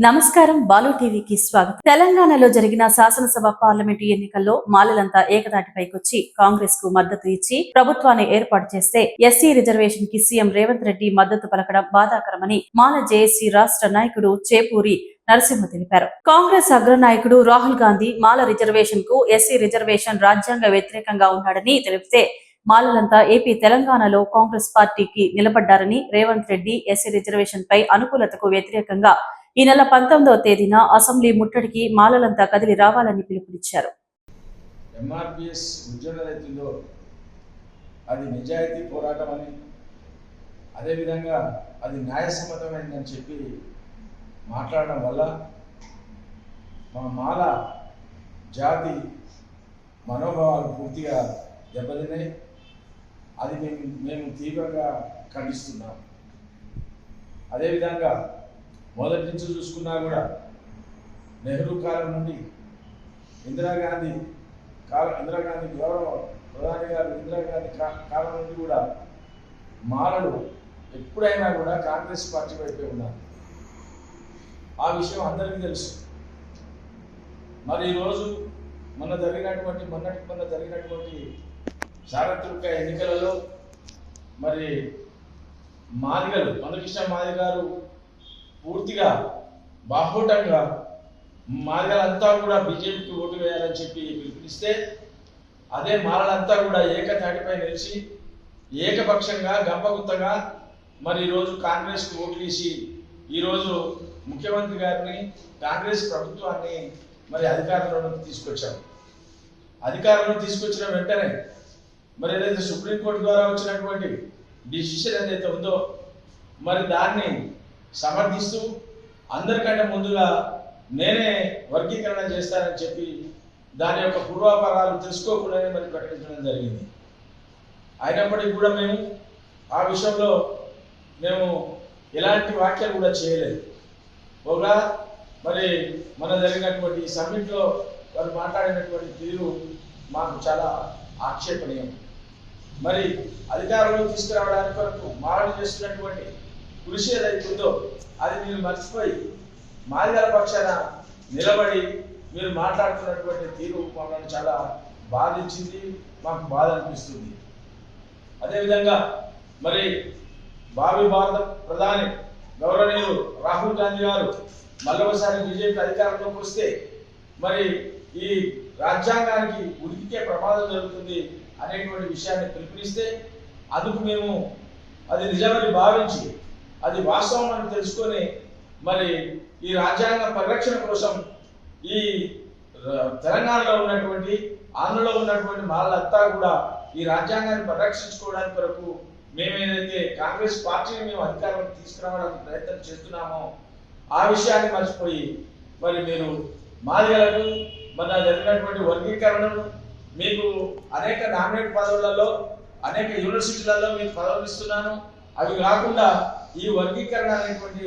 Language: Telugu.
నమస్కారం బాలు టీవీకి స్వాగతం. తెలంగాణలో జరిగిన శాసనసభ పార్లమెంటు ఎన్నికల్లో మాలలంతా ఏకతాటిపైకొచ్చి కాంగ్రెస్కు మద్దతు ఇచ్చి ప్రభుత్వాన్ని ఏర్పాటు చేస్తే ఎస్సీ రిజర్వేషన్కి సీఎం రేవంత్ రెడ్డి మద్దతు పలకడం బాధాకరమని మాల జేఏసీ రాష్ట్ర నాయకుడు చేపూరి నరసింహ తెలిపారు. కాంగ్రెస్ అగ్రనాయకుడు రాహుల్ గాంధీ మాల రిజర్వేషన్కు ఎస్సీ రిజర్వేషన్ రాజ్యాంగ వ్యతిరేకంగా ఉన్నాడని తెలిపితే మాలలంతా ఏపీ తెలంగాణలో కాంగ్రెస్ పార్టీకి నిలబడ్డారని రేవంత్ రెడ్డి ఎస్సీ రిజర్వేషన్ పై అనుకూలతకు వ్యతిరేకంగా ఈ నెల పంతొమ్మిదవ తేదీన అసెంబ్లీ ముట్టడికి మాలలంతా కదిలి రావాలని పిలుపునిచ్చారు. ఎంఆర్పిఎస్ ఉద్యోగ అవుతుందో అది నిజాయితీ పోరాటం అని అదేవిధంగా అది న్యాయసమ్మతమైందని చెప్పి మాట్లాడడం వల్ల మా మాల జాతి మనోభావాలు పూర్తిగా దెబ్బతిన్నాయి. అది మేము మేము తీవ్రంగా ఖండిస్తున్నాం. అదేవిధంగా మొదటి నుంచి చూసుకున్నా కూడా నెహ్రూ కాలం నుండి ఇందిరాగాంధీ కాలం ఇందిరాగాంధీ గౌరవ ప్రధాని గారు ఇందిరాగాంధీ కాలం నుండి కూడా మారడు ఎప్పుడైనా కూడా కాంగ్రెస్ పార్టీ వైపే ఉన్నారు ఆ విషయం అందరికీ తెలుసు. మరి ఈరోజు మొన్న జరిగినటువంటి మొన్నటి మొన్న జరిగినటువంటి సార్వత్రిక ఎన్నికలలో మరి మాదిగలు మందకృష్ణ మాది గారు పూర్తిగా బాహోటంగా మాలలంతా కూడా బీజేపీకి ఓటు వేయాలని చెప్పి పిలుపునిస్తే అదే మాలలంతా కూడా ఏకతాటిపై నిలిచి ఏకపక్షంగా గంపగుత్తగా మరి ఈరోజు కాంగ్రెస్కి ఓట్లు వేసి ఈరోజు ముఖ్యమంత్రి గారిని కాంగ్రెస్ ప్రభుత్వాన్ని మరి అధికారంలోకి తీసుకొచ్చారు. అధికారంలో తీసుకొచ్చిన వెంటనే మరి ఏదైతే సుప్రీంకోర్టు ద్వారా వచ్చినటువంటి డిసిషన్ ఏదైతే ఉందో మరి దాన్ని సమర్థిస్తూ అందరికంటే ముందుగా నేనే వర్గీకరణ చేస్తానని చెప్పి దాని యొక్క పూర్వాపరాలు తెలుసుకోకుండానే మరి ప్రకటించడం జరిగింది. అయినప్పటికీ కూడా మేము ఆ విషయంలో మేము ఎలాంటి వ్యాఖ్యలు కూడా చేయలేదు. ఒక మరి మన జరిగినటువంటి సమ్మిట్లో వారు మాట్లాడినటువంటి తీరు మాకు చాలా ఆక్షేపణీయం. మరి అధికారంలో తీసుకురావడానికి వరకు మారణ చేస్తున్నటువంటి కృషి ఏదైతుందో అది మీరు మర్చిపోయి మాదిగల పక్షాన నిలబడి మీరు మాట్లాడుతున్నటువంటి తీరు మమ్మల్ని చాలా బాధించింది మాకు బాధ అనిపిస్తుంది. అదేవిధంగా మరి భావి భారత ప్రధాని గౌరవనీయులు రాహుల్ గాంధీ గారు మళ్ళొకసారి బీజేపీ అధికారంలోకి వస్తే మరి ఈ రాజ్యాంగానికి ఉనికికే ప్రమాదం జరుగుతుంది అనేటువంటి విషయాన్ని పిలుపునిస్తే అందుకు మేము అది నిజమని భావించి అది వాస్తవం అని తెలుసుకొని మరి ఈ రాజ్యాంగ పరిరక్షణ కోసం ఈ తెలంగాణలో ఉన్నటువంటి ఆంధ్రలో ఉన్నటువంటి మాలంతా కూడా ఈ రాజ్యాంగాన్ని పరిరక్షించుకోవడానికి కొరకు మేము ఏదైతే కాంగ్రెస్ పార్టీని మేము అధికారంలో తీసుకురావడానికి ప్రయత్నం చేస్తున్నామో ఆ విషయాన్ని మర్చిపోయి మరి మీరు మాదిగలకు మన జరిగినటువంటి వర్గీకరణను మీకు అనేక నామినేట్ పదవులలో అనేక యూనివర్సిటీలలో మీకు పదవులు ఇస్తున్నాను. అవి కాకుండా ఈ వర్గీకరణ అనేటువంటి